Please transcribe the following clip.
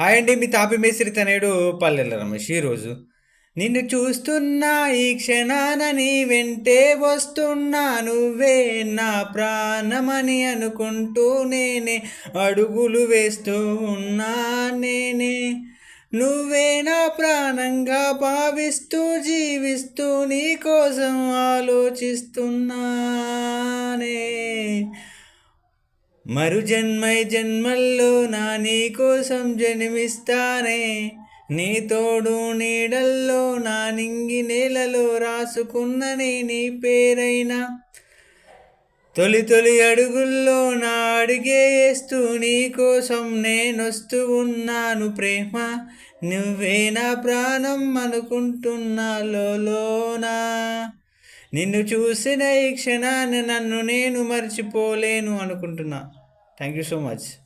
Hi అండి మీ తాపి మేసిరి తనేడు పల్లెల రమేష్. ఈరోజు నిన్ను చూస్తున్నా ఈ క్షణాన నీ వెంటే వస్తున్నా నువ్వే నా ప్రాణమని అనుకుంటూ నేనే అడుగులు వేస్తూ ఉన్నా నేనే. నువ్వే నా ప్రాణంగా భావిస్తూ జీవిస్తూ నీ కోసం ఆలోచిస్తున్నా. మరు జన్మై జన్మల్లో నా నీ కోసం జన్మిస్తానే. నీ తోడు నీడల్లో నా నింగి నేలలో రాసుకున్ననే నీ పేరైనా. తొలి తొలి అడుగుల్లో నా అడిగేస్తూ నీకోసం నేనొస్తూ ఉన్నాను ప్రేమ. నువ్వే నా ప్రాణం అనుకుంటున్నా లోనా నిన్ను చూసిన ఈ క్షణాన్ని నన్ను నేను మర్చిపోలేను అనుకుంటున్నా. Thank you so much.